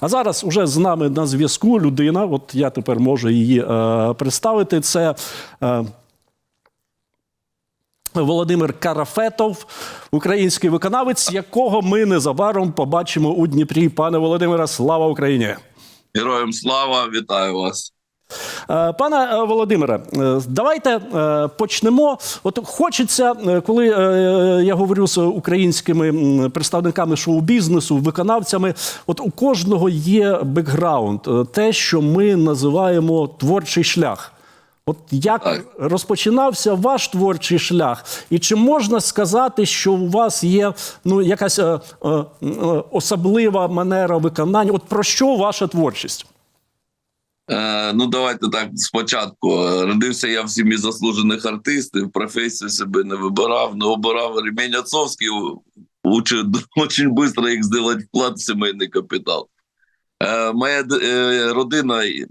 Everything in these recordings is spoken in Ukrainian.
А зараз уже з нами на зв'язку людина. От я тепер можу її е, представити. Це е, Володимир Карафетов, український виконавець, якого ми незабаром побачимо у Дніпрі. Пане Володимире, слава Україні! Героям слава, вітаю вас. Е, Пане е, Володимире, е, давайте почнемо. От хочеться, коли я говорю з українськими представниками шоу-бізнесу, виконавцями, от у кожного є бекграунд, те, що ми називаємо творчий шлях. От як розпочинався ваш творчий шлях, і чи можна сказати, що у вас є ну якась е, е, е, особлива манера виконання? От про що ваша творчість? Е, ну, давайте так спочатку. Родився я в сім'ї заслужених артистів, професію себе не вибирав, не обирав ремень отцовський, учив дуже швидко їх зробити вклад в сімейний капітал. Е, моя е, родина е,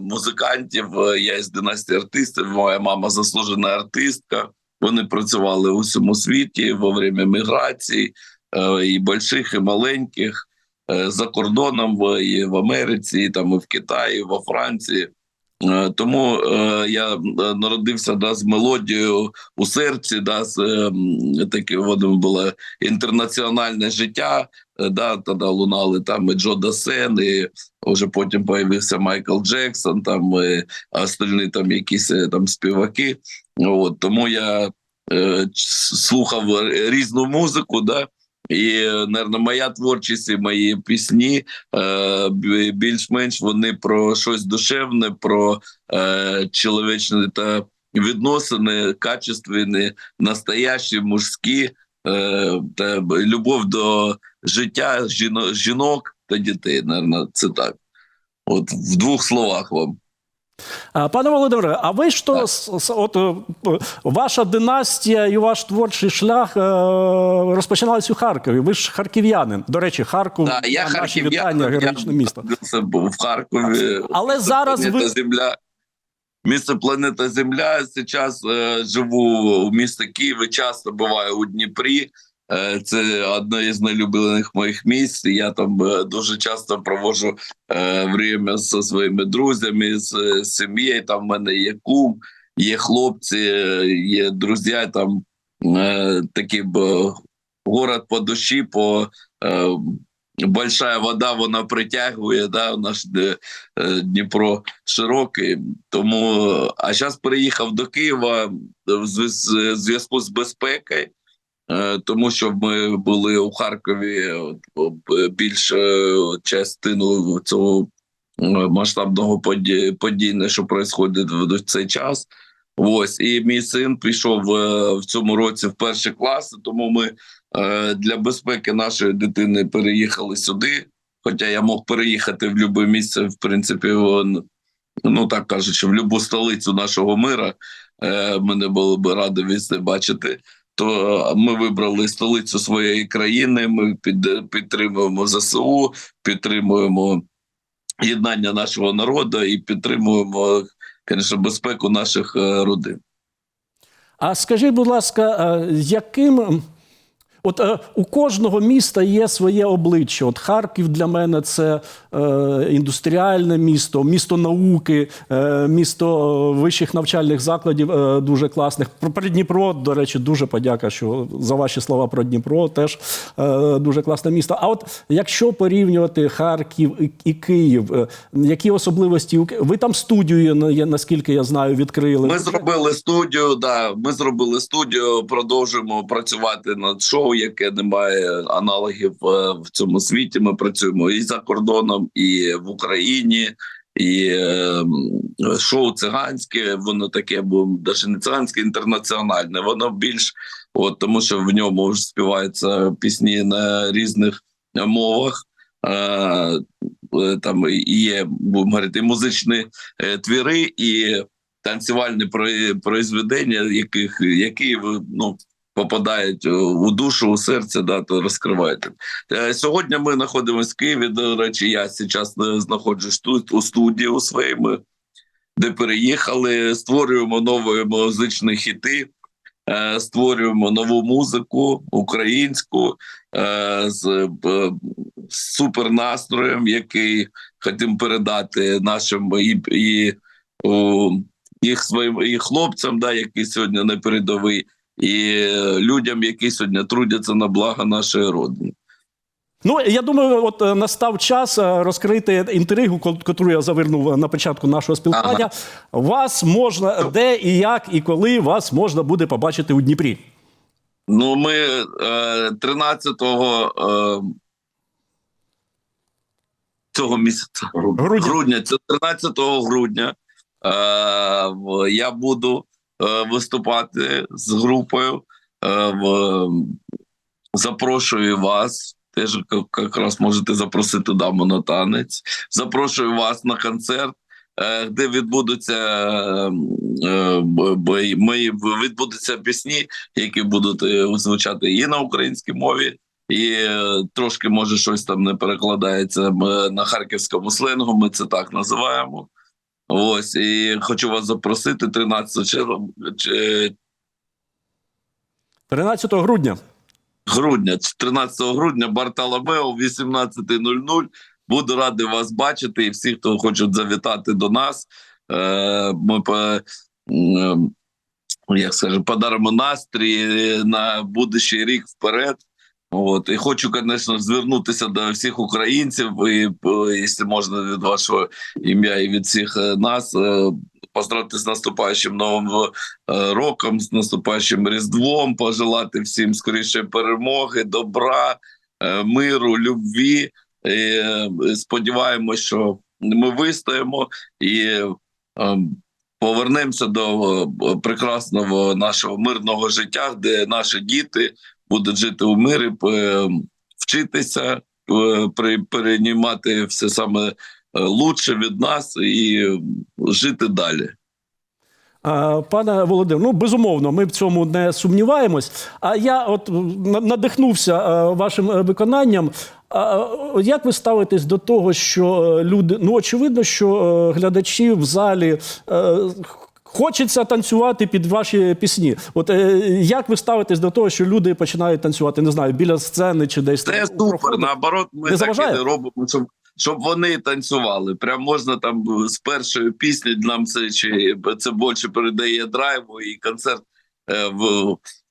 музикантів, е, я із династії артистів, моя мама заслужена артистка. Вони працювали у всьому світі во время міграції, е, і больших, і маленьких, е, за кордоном, і в Америці, і там і в Китаї, і во Франції. Е, Тому е, я е, народився да, з мелодією у серці, да, з е, таке воно було інтернаціональне життя. Е, Да, тоді лунали там і Джо Дасен, і вже потім появився Майкл Джексон, там і остальні там якісь е, там співаки. От, тому я е, слухав різну музику, да, і, мабуть, моя творчість і мої пісні е, більш-менш вони про щось душевне, про е, чоловічні та відносини, качественні, настоящі, мужські, е, та любов до життя жінок та дітей. Наверное, це так. От в двох словах вам. Пане Володимире, а ви с- от е, ваша династія і ваш творчий шлях е, розпочиналися у Харкові. Ви ж харків'янин. До речі, Харков Да, я харків'янин, вітання, героїчне я місто. Це був в Харкові. Але зараз ви- Земля. Місто планета Земля. Зараз е, живу у місті Києві, часто буваю у Дніпрі. Е, це одне із найлюблених моїх місць. Я там е, дуже часто проводжу е, время зі своїми друзями, з, сім'єю. Там в мене є кум, є хлопці, є друзі. Там такий б, город по душі, по большая вода вона притягує. Да, наш Дніпро широкий. Тому а зараз переїхав до Києва в зв'язку з безпекою. Е, Тому що ми були у Харкові більш е, частину цього е, масштабного поді- подіння, що відбувається в цей час. Ось і мій син пішов е, в цьому році в перші класи, тому ми е, для безпеки нашої дитини переїхали сюди. Хоча я мог переїхати в будь-яке місце, в принципі, ну так кажучи, в будь-яку столицю нашого мира. Е, Мене було б раді вісти бачити. То е, ми вибрали столицю своєї країни. Ми під, підтримуємо ЗСУ, підтримуємо єднання нашого народу і підтримуємо, конечно, безпеку наших е, родин. А скажіть, будь ласка, е, яким. От е, у кожного міста є своє обличчя. От Харків для мене це е, індустріальне місто, місто науки, е, місто вищих навчальних закладів е, дуже класних. Про, про Дніпро, до речі, дуже подяка, що за ваші слова про Дніпро теж е, дуже класне місто. А от якщо порівнювати Харків і, і Київ, е, які особливості у ви там студію, наскільки я знаю, відкрили? Ми зробили студію. Да, ми зробили студію. Продовжуємо працювати над шоу, яке не має аналогів е, в цьому світі. Ми працюємо і за кордоном, і в Україні. І е, шоу циганське, воно таке, бо навіть не циганське, інтернаціональне. Воно більш от тому, що в ньому співаються пісні на різних мовах. Е, е, там є будемо говорити, музичні твіри, і танцювальні про- произведення, яких які ну попадають у душу, у серце, да, то розкривають. Е, Сьогодні ми знаходимося в Києві. До речі, я зараз е, знаходжусь тут у студії у своєму, де переїхали, створюємо нові музичні хіти. е, Створюємо нову музику українську з е, з супер настроєм, який хотім передати нашим і, і їх своїм і хлопцям, да, які сьогодні на передовій, і е, людям, які сьогодні трудяться на благо нашої родини. Ну, я думаю, от е, настав час е, розкрити інтригу, котру я завернув на початку нашого спілкування. Вас можна де і як, і коли вас можна буде побачити у Дніпрі. Ну, ми е, 13 е, цього місяця Грудня. грудня, це 13 грудня. Я буду виступати з групою. Е, запрошую вас. Теж якраз можете запросити даму на танець. Запрошую вас на концерт, е, де відбудуться е, е, мої відбудуться пісні, які будуть е, звучати і на українській мові, і е, трошки може щось там не перекладається е, на харківському сленгу. Ми це так називаємо. Ось і хочу вас запросити 13 червня, 13 грудня. грудня, 13 грудня, Бартоломео, 18.00. Буду радий вас бачити і всіх, хто хочуть завітати до нас. Е, Ми як скажу, подаримо настрій на будущий рік вперед. От і хочу, звісно, звернутися до всіх українців, і е, якщо можна від вашого ім'я і від всіх е, нас. е, Поздравити з наступаючим новим роком, з наступаючим Різдвом, пожелати всім скоріше перемоги, добра, миру, любві. І, Сподіваємось, що ми вистоїмо і повернемося до прекрасного нашого мирного життя, де наші діти будуть жити у мирі, вчитися, е, при- переймати все саме е, лучше від нас і жити далі. Пане Володимир, ну безумовно, ми в цьому не сумніваємось. А я от надихнувся е, вашим виконанням. Як ви ставитесь до того, що люди, ну очевидно, що глядачі в залі хочеться танцювати під ваші пісні? От е, як ви ставитесь до того, що люди починають танцювати, не знаю, біля сцени чи десь Це супер. Наоборот, ми Не так і робимо, щоб, щоб вони танцювали. Прям можна там з першої пісні нам це чи це більше передає драйву і концерт е, в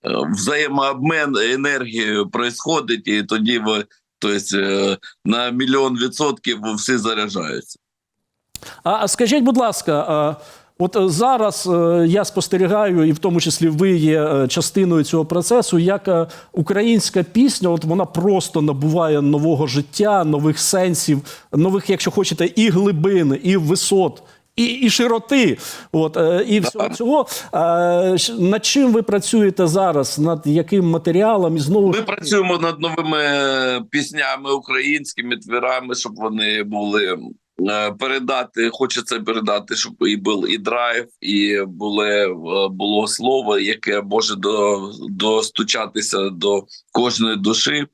е, взаємообмен енергією происходить, і тоді ви. Тобто на мільйон відсотків всі заряджаються. А скажіть, будь ласка, от е, зараз е, я спостерігаю, і в тому числі ви є е, частиною цього процесу, як українська пісня, от вона просто набуває нового життя, нових сенсів, нових, якщо хочете, і глибин, і висот. І, і широти, от і всього цього. Над чим ви працюєте зараз? Над яким матеріалом? І знову Ми працюємо над новими піснями українськими твірами, щоб вони були передати. Хочеться передати, щоб і був і драйв, і були, е, було слово, яке може до, достучатися до кожної душі.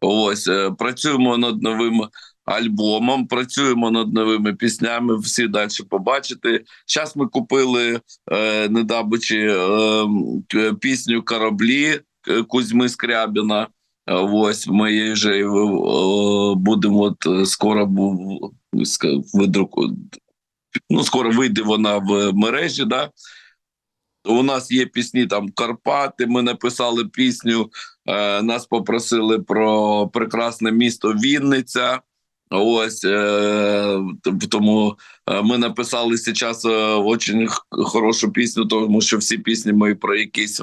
Ось е, працюємо над новим альбомом, працюємо над новими піснями. Всі далі побачите. Зараз ми купили е, недабучи е, пісню Кораблі е, Кузьми Скрябіна. Ось ми вже е, будемо от е, скоро видруку. Ну, скоро вийде вона в мережі. Да? У нас є пісні там Карпати. Ми написали пісню. Е, нас попросили про прекрасне місто Вінниця. Ось е, тому е, ми написали зараз дуже хорошу пісню, тому що всі пісні мої про якісь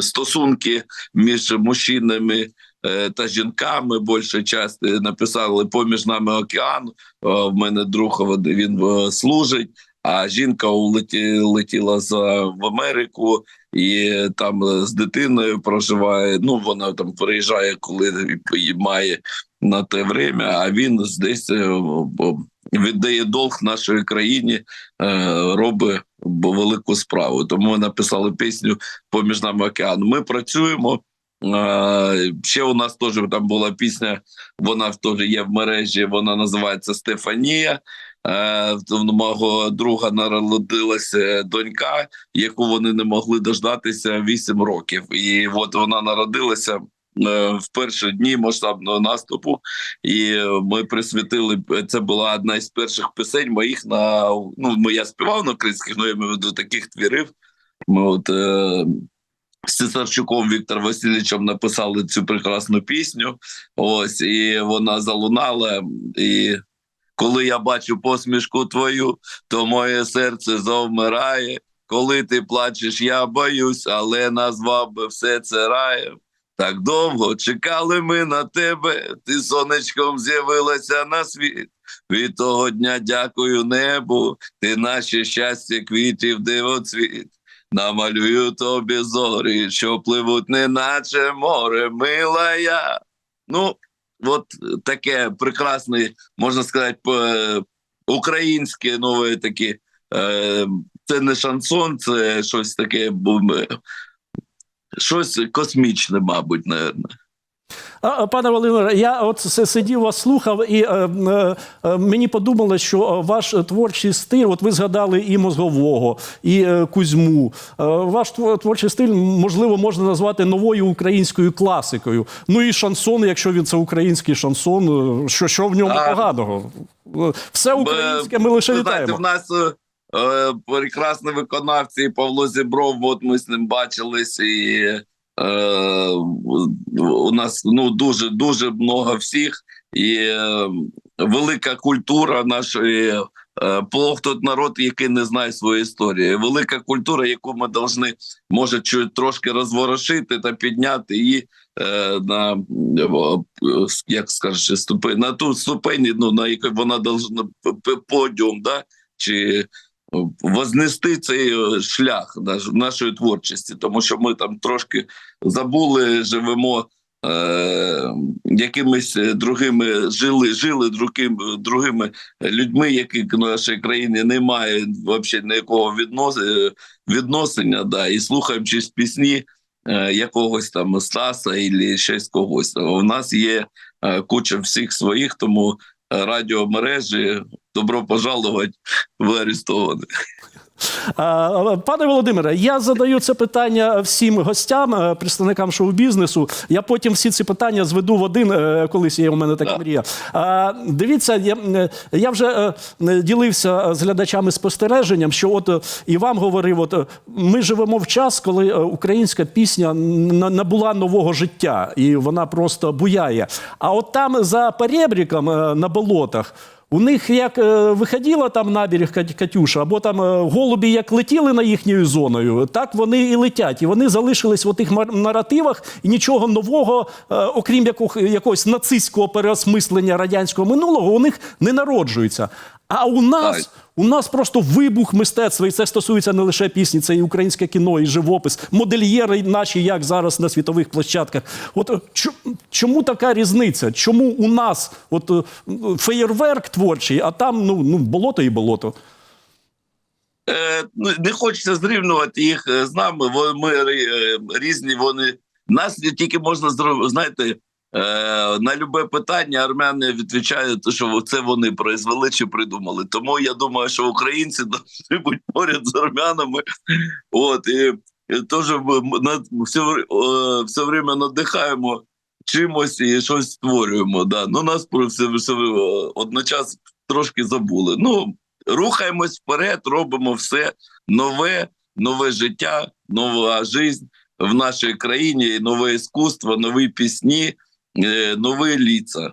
стосунки між мужчинами е, та жінками. Більше часто написали поміж нами океан. В мене друг він служить. А жінка улеті, летіла за в Америку і там е, з дитиною проживає. Ну вона там приїжджає, коли має на те время. А він здесь е, віддає долг нашої країні, е, робить велику справу. Тому ми написали пісню поміж нами океан. Ми працюємо. Ще у нас теж там була пісня, вона теж є в мережі. Вона називається Стефанія. Е, В мого друга народилася донька, яку вони не могли дождатися 8 років. І от вона народилася е, в перші дні масштабного наступу, і ми присвятили це була одна із перших пісень моїх на ну я співав на українських, ну я маю виду таких твірів. Ми от е, з Цесарчуком Віктором Васильовичем написали цю прекрасну пісню. Ось і вона залунала. І коли я бачу посмішку твою, то моє серце завмирає. Коли ти плачеш, я боюсь, але назвав би все це раєм. Так довго чекали ми на тебе. Ти сонечком з'явилася на світ. Від того дня дякую небу. Ти наше щастя, квітів дивоцвіт. Намалюю тобі зорі, що пливуть, неначе море, мила я. Ну, от таке прекрасне, можна сказати, українське нове таке. Це не шансон, це щось таке, щось космічне, мабуть, наверное. Пане Володимире, я от сидів вас слухав, і е, е, е, мені подумалось, що е, ваш творчий стиль, от ви згадали і мозгового, і е, Кузьму. Е, ваш творчий стиль, можливо, можна назвати новою українською класикою. Ну і шансон, якщо він це український шансон, е, що, що в ньому А. поганого? Все українське ми лише Ви знаєте, в нас е, прекрасний виконавці Павло Зібров, от ми з ним бачились, і у нас ну дуже дуже много всіх, і е, велика культура нашої. е, Плох тот народ, який не знає своєї історії. Велика культура, яку ми повинні, може, трошки розворошити та підняти її е, на е, як скажеш, ступень на ту ступень, ну на якій вона должна подіум, да чи вознести цей е, шлях нашої творчості, тому що ми там трошки забули, живемо. Е, якимись другими жили, жили другим, другими людьми, які в нашій країні не мають взагалі ніякого віднос, е, відносення, да, і слухаємо чись пісні е, якогось там Стаса і щось когось. У нас є е, куча всіх своїх, тому е, радіомережі добро пожаловать в Арестовані. Пане Володимире, я задаю це питання всім гостям, е, представникам шоу-бізнесу. Я потім всі ці питання зведу в один, е, колись є у мене така Да. мрія. Дивіться, я, е, я вже ділився з глядачами спостереженням, що от і вам говорив, от ми живемо в час, коли українська пісня на- набула нового життя, і вона просто буяє. А от там за перебріком на болотах. У них як е, виходила там на берег Катюша, або там е, голубі як летіли на їхньою зоною, так вони і летять. І вони залишились в тих наративах, і нічого нового, е, окрім якого, якогось нацистського переосмислення радянського минулого, у них не народжується. А у нас. У нас просто вибух мистецтва, і це стосується не лише пісні, це і українське кіно, і живопис, модельєри наші, як зараз на світових площадках. От е, чому така різниця? Чому у нас от е, феєрверк творчий, а там ну, ну болото і болото? Е, ну, не хочеться зрівнювати їх з нами. Ми різні. Вони нас тільки можна знаєте. Е, На любе питання армяни відповідають, що це вони произвели чи придумали. Тому я думаю, що українці повинні бути поряд з армянами. От і, теж ми все, все время надихаємо чимось і щось створюємо. Да. Ну нас про все, одночасно трошки забули. Ну рухаємось вперед, робимо все нове, нове життя, нова життя в нашій країні, нове іскусство, нові пісні, нові ліца.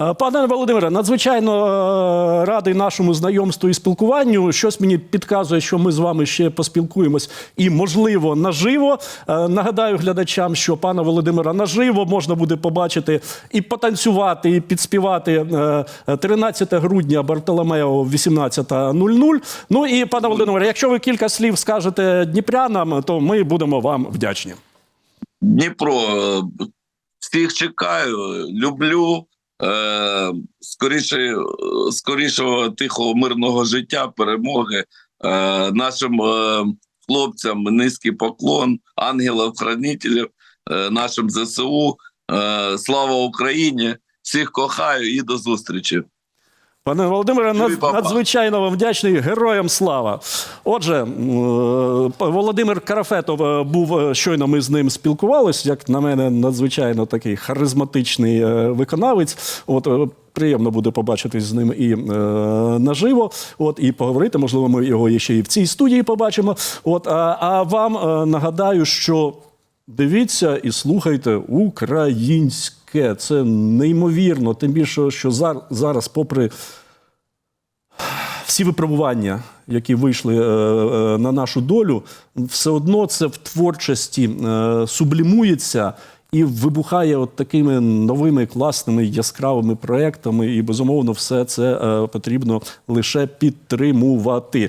Е, Пане Володимире, надзвичайно е, радий нашому знайомству і спілкуванню. Щось мені підказує, що ми з вами ще поспілкуємось і, можливо, наживо. Е, Нагадаю глядачам, що пана Володимира наживо можна буде побачити і потанцювати, і підспівати е, 13 грудня Бартоломео 18.00. Ну і пане Володимире, якщо ви кілька слів скажете дніпрянам, то ми будемо вам вдячні. Дніпро, е, всіх чекаю, люблю. Е, скоріше, скорішого тихого мирного життя, перемоги е, нашим е, хлопцям низький поклон, ангелів-хранителів, е, нашим ЗСУ. Е, слава Україні! Всіх кохаю і до зустрічі. Пане Володимире, над, надзвичайно вам вдячний. Героям слава. Отже, е, Володимир Карафетов е, був е, щойно. Ми з ним спілкувалися. Як на мене, надзвичайно такий харизматичний виконавець. От приємно буде побачитись з ним і е, наживо. От і поговорити. Можливо, ми його ще і в цій студії побачимо. От а, а вам нагадаю, що дивіться і слухайте українське. Це неймовірно. Тим більше, що зараз, попри всі випробування, які вийшли е, е, на нашу долю, все одно це в творчості е, сублімується і вибухає от такими новими класними яскравими проектами. І безумовно, все це потрібно лише підтримувати.